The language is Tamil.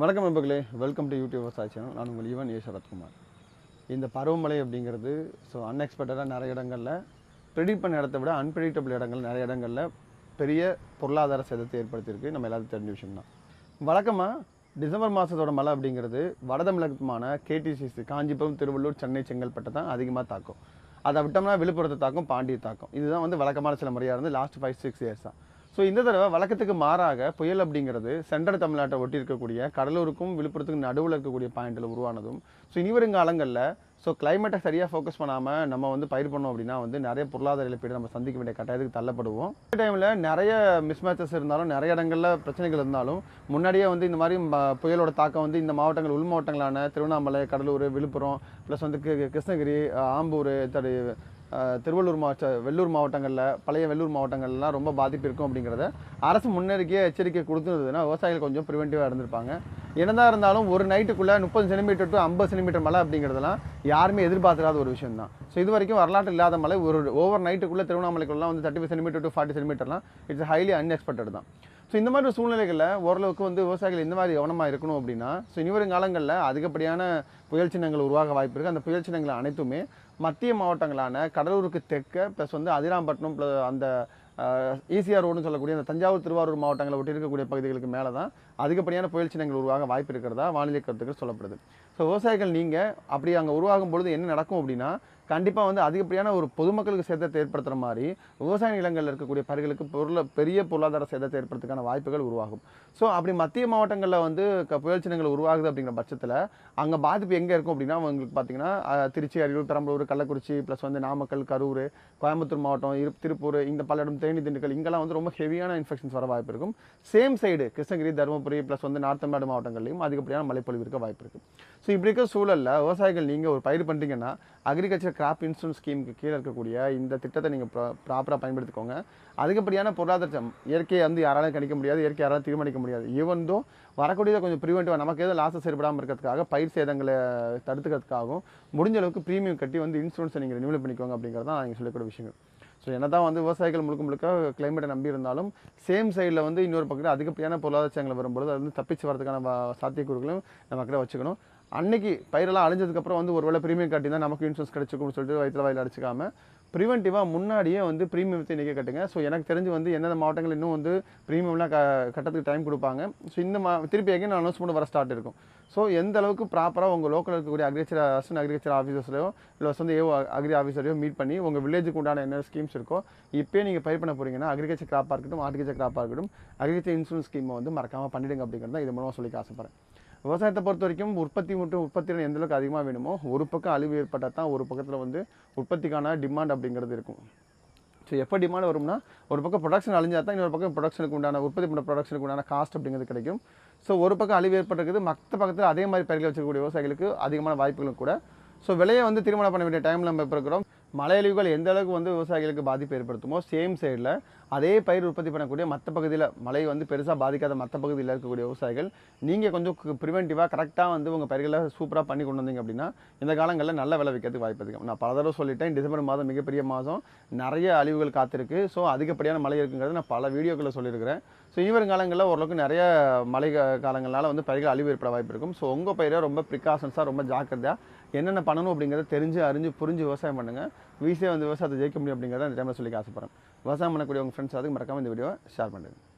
வணக்கம் நண்பர்களே வெல்கம் டு யூடியூப் விவசாய சேனல் நான் உங்கள் ஈவன் ஏ சரத்குமார். இந்த பருவமழை அப்படிங்கிறது ஸோ அன்எக்ஸ்பெக்டடாக நிறைய இடங்களில் ப்ரெடிக்ட் பண்ண இடத்த விட அன்பிரடிக்டபிள் இடங்கள் நிறைய இடங்களில் பெரிய பொருளாதார சேதத்தை ஏற்படுத்தியிருக்கு. நம்ம எல்லாத்துக்கும் தெரிஞ்ச விஷயம் தான். வழக்கமாக டிசம்பர் மாதத்தோட மழை அப்படிங்கிறது வடதமிழகமான கேடிசிசி காஞ்சிபுரம் திருவள்ளூர் சென்னை செங்கல்பட்டு தான் அதிகமாக தாக்கும். அதை விட்டோம்னா விழுப்புரத்தை தாக்கும் பாண்டியை தாக்கும். இதுதான் வந்து வழக்கமான சில முறையாக இருந்து லாஸ்ட் ஃபைவ் சிக்ஸ் இயர்ஸ் தான் ஸோ இந்த தடவை வழக்கத்துக்கு மாறாக புயல் அப்படிங்கிறது சென்ட்ரல் தமிழ்நாட்டை ஒட்டி இருக்கக்கூடிய கடலூருக்கும் விழுப்புரத்துக்கும் நடுவில் இருக்கக்கூடிய பாயிண்டில் உருவானதும். ஸோ இனி வரும் காலங்களில் ஸோ கிளைமேட்டை சரியாக ஃபோக்கஸ் பண்ணாமல் நம்ம வந்து பயிர் பண்ணோம் அப்படின்னா வந்து நிறைய பொருளாதார இழப்பீடு நம்ம சந்திக்க வேண்டிய கட்டாயத்துக்கு தள்ளப்படுவோம். இந்த டைமில் நிறைய மிஸ்மேச்சஸ் இருந்தாலும் நிறைய இடங்களில் பிரச்சனைகள் இருந்தாலும் முன்னாடியே வந்து இந்த மாதிரி ம- புயலோட தாக்கம் வந்து இந்த மாவட்டங்கள் உள் மாவட்டங்களான திருவண்ணாமலை கடலூர் விழுப்புரம் ப்ளஸ் வந்து கிருஷ்ணகிரி ஆம்பூர் தடு திருவள்ளூர் மாவட்ட வெள்ளூர் மாவட்டங்களில் பழைய வெள்ளூர் மாவட்டங்கள்லாம் ரொம்ப பாதிப்பு இருக்கும் அப்படிங்கிறத அரசு முன்னெச்சரிக்கையே எச்சரிக்கை கொடுத்துருந்ததுன்னா விவசாயிகள் கொஞ்சம் ப்ரிவென்டிவாக இருந்திருப்பாங்க. என்னதான் இருந்தாலும் ஒரு நைட்டுக்குள்ளே முப்பது சென்டிமீட்டர் டு ஐம்பது சென்டிமீட்டர் மழை அப்படிங்கிறதெல்லாம் யாருமே எதிர்பார்க்காத ஒரு விஷயம் தான் ஸோ இது வரைக்கும் வரலாற்று இல்லாத மழை ஒரு ஓவர் நைட்டுக்குள்ளே திருவண்ணாமலைக்குள்ளலாம் வந்து thirty five centimetre to forty சென்டிமீட்டர்லாம் it's highly unexpected தான். ஸோ இந்த மாதிரி ஒரு சூழ்நிலைகளில் ஓரளவுக்கு வந்து விவசாயிகள் இந்த மாதிரி கவனமாக இருக்கணும் அப்படின்னா ஸோ இனி வரும் காலங்களில் அதிகப்படியான புயல் சின்னங்கள் உருவாக வாய்ப்பு இருக்குது அந்த புயல் சின்னங்கள் அனைத்துமே மத்திய மாவட்டங்களான கடலூருக்கு தெற்க ப்ளஸ் வந்து அதிராம்பட்டினம் plus அந்த ஈசிஆர் ரோடுன்னு சொல்லக்கூடிய அந்த தஞ்சாவூர் திருவாரூர் மாவட்டங்களை ஒட்டி இருக்கக்கூடிய பகுதிகளுக்கு மேலே தான் அதிகப்படியான புயல் சின்னங்கள் உருவாக வாய்ப்பு இருக்கிறதா வானிலை கருத்துக்கள் சொல்லப்படுது. ஸோ விவசாயிகள் நீங்கள் அப்படி அங்கே உருவாகும் பொழுது என்ன நடக்கும் அப்படின்னா கண்டிப்பாக வந்து அதிகப்படியான ஒரு பொதுமக்களுக்கு சேதத்தை ஏற்படுத்துகிற மாதிரி விவசாய நிலங்களில் இருக்கக்கூடிய பயிர்களுக்கு பொருளை பெரிய பொருளாதார சேதத்தை ஏற்படுறதுக்கான வாய்ப்புகள் உருவாகும். ஸோ அப்படி மத்திய மாவட்டங்களில் வந்து க- புயல் சின்னங்கள் உருவாகுது அப்படிங்கிற பட்சத்தில் அங்கே பாதிப்பு எங்கே இருக்கும் அப்படின்னா உங்களுக்கு பார்த்தீங்கன்னா திருச்சி அரியலூர் பெரம்பலூர் கள்ளக்குறிச்சி ப்ளஸ் வந்து நாமக்கல் கரூர் கோயம்புத்தூர் மாவட்டம் இரு திருப்பூர் இந்த பல இடம் தேனி திண்டுக்கல் இங்கெல்லாம் வந்து ரொம்ப ஹெவியான இன்ஃபெக்ஷன்ஸ் வர வாய்ப்பு இருக்கும். Same side Krishnagiri Dharmapuri plus வந்து நார்த் தமிழ்நாடு மாவட்டங்கள்லையும் அதிகப்படியான மழைப்பொழிவு இருக்க வாய்ப்பு இருக்குது ஸோ இப்படி இருக்க சூழலில் விவசாயிகள் நீங்கள் ஒரு பயிர் பண்ணுறீங்கன்னா அக்ரிகல்ச்சர் கிராப் இன்சூரன்ஸ் ஸ்கீமுக்கு கீழே இருக்கக்கூடிய இந்த திட்டத்தை நீங்கள் ப்ராப்பராக பயன்படுத்திக்கோங்க. அதிகப்படியான பொருளாதார இயற்கையை வந்து யாராலும் கணிக்க முடியாது இயற்கை யாராலும் தீர்மானிக்க முடியாது. ஈவன் தோ வரக்கூடியதை கொஞ்சம் ப்ரிவென்டிவாக நமக்கு எதுவும் லாஸஸ் ஏற்படாமல் இருக்கிறதுக்காக பயிர் சேதங்களை தடுத்துக்கிறதுக்காகவும் முடிஞ்ச அளவுக்கு ப்ரீமியம் கட்டி வந்து இன்சூரன்ஸை நீங்கள் ரினியூவல் பண்ணிக்கோங்க அப்படிங்கிறது தான் நீங்கள் சொல்லக்கூடிய விஷயங்கள். ஸோ என்ன தான் வந்து விவசாயிகள் முழுக்க முழுக்க கிளைமேட்டை நம்பி இருந்தாலும் சேம் சைடில் வந்து இன்னொரு பக்கத்தில் அதிகப்படியான பொருளாதாரங்களை வரும்பொழுது அது வந்து தப்பிச்சு வரதுக்கான சாத்தியக்கூறுகளும் நம்ம கிட்ட வச்சுக்கணும். அன்னைக்கு பயிரெல்லாம் அழிஞ்சதுக்கப்புறம் வந்து ஒருவேளை ப்ரீமியம் கட்டினா நமக்கு இன்சூரன்ஸ் கிடைச்சிக்கும்னு சொல்லிட்டு வயிற்றுல வாயில் அடிச்சிக்காம ப்ரிவென்டிவாக முன்னாடியே வந்து ப்ரீமியத்தை இன்றைக்கி கட்டுங்க. ஸோ எனக்கு தெரிஞ்சு வந்து எந்தெந்த மாவட்டங்கள் இன்னும் வந்து ப்ரீமியம்லாம் க கட்டத்துக்கு டைம் கொடுப்பாங்க. ஸோ இந்த மா திருப்பி எங்கே அனௌன்ஸ் பண்ண வர ஸ்டார்ட் இருக்கும். ஸோ எந்த அளவுக்கு ப்ராப்பராக உங்கள் லோக்கல் இருக்கக்கூடிய அக்ரிகல்ச்சர் அசன் அக்ரிகல்ச்சர் ஆஃபீஸர்ஸ்லையோ இல்லை வந்து ஏவோ அக்ரி ஆஃபீஸரையோ மீட் பண்ணி உங்கள் வில்லேஜுக்கு உண்டான என்ன ஸ்கீம்ஸ் இருக்கோ இப்போயே நீங்கள் பயிர் பண்ண போகிறீங்கன்னா அக்ரிகல்ச்சர் கிராப்பாக இருக்கட்டும் ஆர்டிகல்ச்சர் கிராப்பாக இருக்கட்டும் அக்ரிகல்ச்சர் இன்சூரன்ஸ் ஸ்கீமை வந்து மறக்காமல் பண்ணிடுங்க அப்படிங்கிறது தான் இது மூலமாக சொல்லிக்க ஆசைப்பட்றேன். விவசாயத்தை பொறுத்த வரைக்கும் உற்பத்தி மட்டும் உற்பத்தி எந்த அளவுக்கு அதிகமாக வேணுமோ ஒரு பக்கம் அழிவு ஏற்பட்டால் தான் ஒரு பக்கத்தில் வந்து உற்பத்திக்கான டிமாண்ட் அப்படிங்கிறது இருக்கும். ஸோ எப்போ டிமாண்ட் வரும்னா ஒரு பக்கம் ப்ரொடக்ஷன் அழிஞ்சா தான் இன்னொரு பக்கம் ப்ரொடக்ஷனுக்கு உண்டான உற்பத்தி பண்ண ப்ரொடக்ஷனுக்கு உண்டான காஸ்ட் அப்படிங்கிறது கிடைக்கும். ஸோ ஒரு பக்கம் அழிவு ஏற்பட்டிருக்குது மற்ற பக்கத்தில் அதே மாதிரி பயிர்கள் வச்சிருக்கக்கூடிய விவசாயிகளுக்கு அதிகமான வாய்ப்புகளும் கூட. ஸோ விலையை வந்து திருமணம் பண்ண வேண்டிய டைமில் நம்ம இப்போ இருக்கிறோம். மலையழிவுகள் எந்த அளவுக்கு வந்து விவசாயிகளுக்கு பாதிப்பு ஏற்படுத்துமோ சேம் சைடில் அதே பயிர் உற்பத்தி பண்ணக்கூடிய மற்ற பகுதியில் மழை வந்து பெருசாக பாதிக்காத மற்ற பகுதியில் இருக்கக்கூடிய விவசாயிகள் நீங்கள் கொஞ்சம் ப்ரிவென்டிவாக கரெக்டாக வந்து உங்கள் பயிர்களை சூப்பராக பண்ணி கொண்டு வந்தீங்க அப்படின்னா இந்த காலங்களில் நல்ல விளை வைக்கிறதுக்கு வாய்ப்பு அதிகம். நான் பல தடவை சொல்லிட்டேன் டிசம்பர் மாதம் மிகப்பெரிய மாதம் நிறைய அழிவுகள் காத்திருக்கு. ஸோ அதிகப்படியான மழை இருக்குங்கிறது நான் பல வீடியோக்களில் சொல்லியிருக்கிறேன். ஸோ இனி காலங்களில் ஓரளவுக்கு நிறைய மழை காலங்களால் வந்து பயிர்கள் அழிவு ஏற்பட வாய்ப்பு இருக்கும். ஸோ உங்கள் பயிரை ரொம்ப ப்ரிகாஷன்ஸாக ரொம்ப ஜாக்கிரதையாக என்னென்ன பண்ணணும் அப்படிங்கிறத தெரிஞ்சு அறிஞ்சு புரிஞ்சு விவசாயம் பண்ணுங்கள் வீசியாக வந்து விவசாயத்தை ஜெயிக்க முடியும் அப்படிங்கிறத அந்த டைமில் சொல்லி ஆசைப்பட்றேன். விவசாயம் பண்ணக்கூடிய உங்கள் ஃப்ரெண்ட்ஸ் அதுக்கு மறக்காமல் இந்த வீடியோவை ஷேர் பண்ணுங்கள்